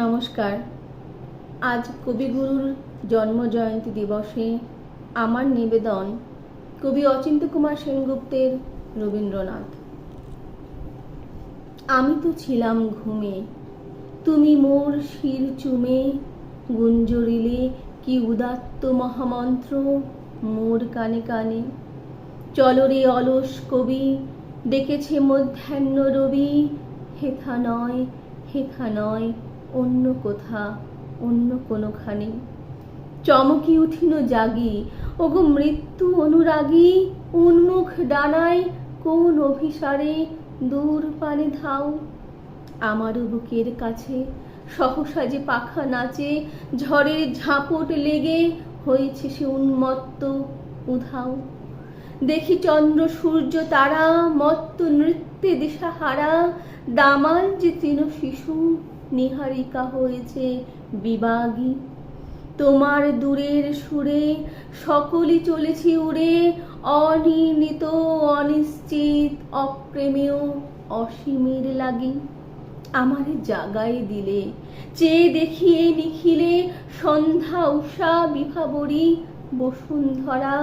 নমস্কার। আজ কবিগুরুর জন্মজয়ন্তী দিবসে আমার নিবেদন কবি অচিন্ত কুমার সেনগুপ্তের রবীন্দ্রনাথ। আমি তো ছিলাম ঘুমে, তুমি মোর শির চুমে, গুঞ্জরিলে কি উদাত্ত মহামন্ত্র মোর কানে কানে। চলরে অলস কবি, ডেকেছে মধ্যাহ্ন রবি, হেথা নয় হেথা নয় অন্য কোথা, অন্য কোনোখানে। চমকি উঠিল জাগি, ওগো মৃত্যু অনুরাগী, উন্মুখ ডানায় কোন অভিসারে দূর পানে ধাও। আমারও বুকের কাছে সহসা যে পাখা নাচে, ঝড়ের ঝাপট লেগে হয়েছে সে উন্মত্ত উধাও। দেখি চন্দ্র, সূর্য, তারা মত্ত নৃত্যে দিশাহারা, দামাল যে তৃণ শিশু। নিহারিকা হয়েছে বিবাগী। তোমার দূরের সুরে সকলই চলেছি উড়ে, অনির্ণিত, অনিশ্চিত অপ্রেমেয় অসীমের লাগি। আমারে জাগাই দিলে, চেয়ে দেখিয়ে নিখিলে সন্ধ্যা উষা বিভাবরী বসুন্ধরা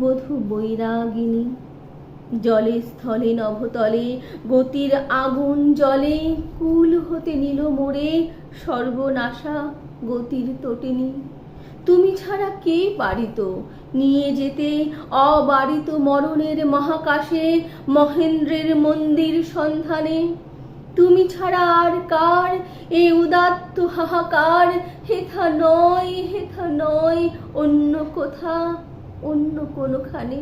বধূ বৈরাগিনী। জলে, স্থলে, নভতলে, গতির আগুন জলে, কুল হতে নিল মোড়ে, সর্বনাশা গতির তটিনী। তুমি ছাড়া কে পারিত নিয়ে যেতে অবারিত মরণের মহাকাশে, মহেন্দ্রের মন্দির সন্ধানে? তুমি ছাড়া আর কার এ উদাত্ত হাহাকার? হেথা নয় হেথা নয়, অন্য কোথা, অন্য কোনোখানে?